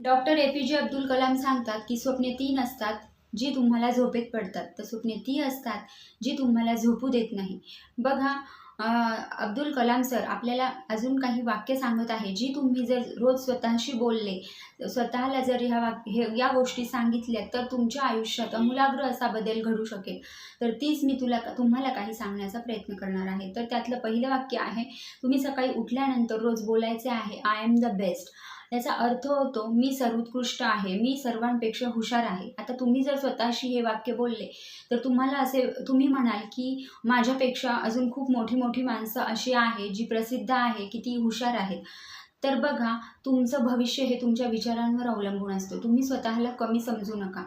Doctor A P जे अब्दुल कलाम सांगतात की स्वप्ने तीन असतात जी तुम्हाला झोपेत पडतात. तर स्वप्ने ती असतात जी तुम्हाला झोपू देत नाही. बघा अब्दुल कलाम सर आपल्याला अजून काही वाक्य सांगत आहे जी तुम्ही जर रोज स्वतःशी बोलले स्वतःला जर ह्या वाक हे या गोष्टी सांगितल्या तर तुमच्या आयुष्यात अमूलाग्र असा बदल घडू शकेल. तर तीच मी तुला तुम्हाला काही सांगण्याचा प्रयत्न करणार आहे. तर त्यातलं पहिलं वाक्य आहे तुम्ही सकाळी उठल्यानंतर रोज बोलायचे आहे आय एम द बेस्ट याचा अर्थ होतो मी सर्वोत्कृष्ट आहे मी सर्वांपेक्षा हुशार आहे. आता तुम्ही जर स्वतःशी हे वाक्य बोलले तर तुम्हाला असे तुम्ही म्हणाल की माझ्यापेक्षा अजून खूप मोठी मोठी माणसं अशी आहे जी प्रसिद्ध आहे की ती हुशार आहेत. तर बघा तुमचं भविष्य हे तुमच्या विचारांवर अवलंबून असतं. तुम्ही स्वतःला कमी समजू नका.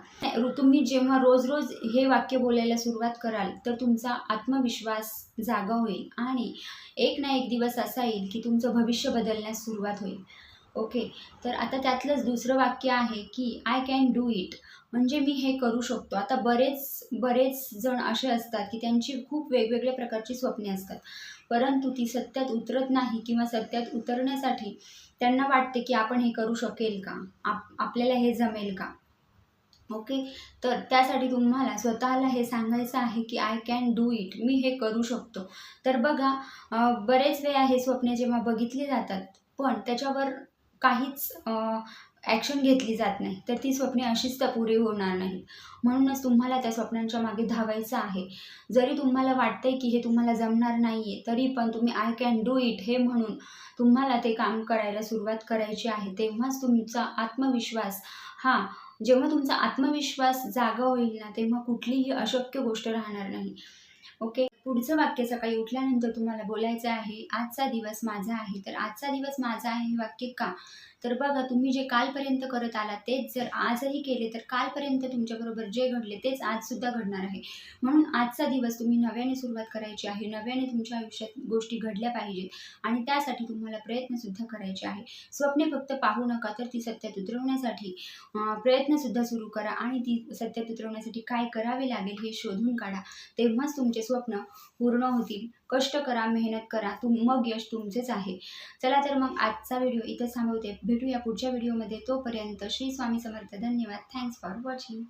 तुम्ही जेव्हा रोज रोज हे वाक्य बोलायला सुरुवात कराल तर तुमचा आत्मविश्वास जागा होईल आणि एक ना एक दिवस असा येईल की तुमचं भविष्य बदलण्यास सुरुवात होईल. ओके. तर आता त्यातलंच दुसरं वाक्य आहे की आय कॅन डू इट म्हणजे मी हे करू शकतो. आता बरेच बरेच जण असे असतात की त्यांची खूप वेगवेगळ्या प्रकारची स्वप्ने असतात. परंतु ती सत्यात उतरत नाही किंवा सत्यात उतरण्यासाठी त्यांना वाटते की आपण हे करू शकेल का? आप आपल्याला हे जमेल का? ओके. तर त्यासाठी तुम्हाला स्वतःला हे सांगायचं आहे की आय कॅन डू इट मी हे करू शकतो. तर बघा बरेच वेळा हे स्वप्ने जेव्हा बघितले जातात पण त्याच्यावर काहीच ॲक्शन घेतली जात नाही. तर ती स्वप्ने अशीच तर पुरी होणार नाहीत. म्हणूनच तुम्हाला त्या स्वप्नांच्या मागे धावायचं आहे. जरी तुम्हाला वाटतंय की हे तुम्हाला जमणार नाही आहे तरी पण तुम्ही आय कॅन डू इट हे म्हणून तुम्हाला ते काम करायला सुरुवात करायची आहे. तेव्हाच तुमचा आत्मविश्वास हा जेव्हा तुमचा आत्मविश्वास जागा होईल ना तेव्हा कुठलीही अशक्य गोष्ट राहणार नाही. ओके? पुढचं वाक्य सकाळी उठल्यानंतर तुम्हाला बोलायचं आहे आजचा दिवस माझा आहे तर आजचा दिवस माझा आहे हे वाक्य का? तर बघा तुम्ही जे कालपर्यंत करत आला तेच जर आजही केले तर कालपर्यंत तुमच्याबरोबर जे घडले तेच आजसुद्धा घडणार आहे. म्हणून आजचा दिवस तुम्ही नव्याने सुरुवात करायची आहे नव्याने तुमच्या आयुष्यात गोष्टी घडल्या पाहिजेत आणि त्यासाठी तुम्हाला प्रयत्नसुद्धा करायचे आहे. स्वप्ने फक्त पाहू नका तर ती सत्यात उतरवण्यासाठी प्रयत्नसुद्धा सुरू करा आणि ती सत्यात उतरवण्यासाठी काय करावे लागेल हे शोधून काढा. तेव्हाच तुमचे स्वप्न पूर्ण होतील. कष्ट करा मेहनत करा तुम मग यश तुमचेच आहे. चला तर मग आजचा व्हिडिओ इथं थांबवते. भेटूया पुढच्या व्हिडिओमध्ये तोपर्यंत श्री स्वामी समर्थ. धन्यवाद. Thanks for watching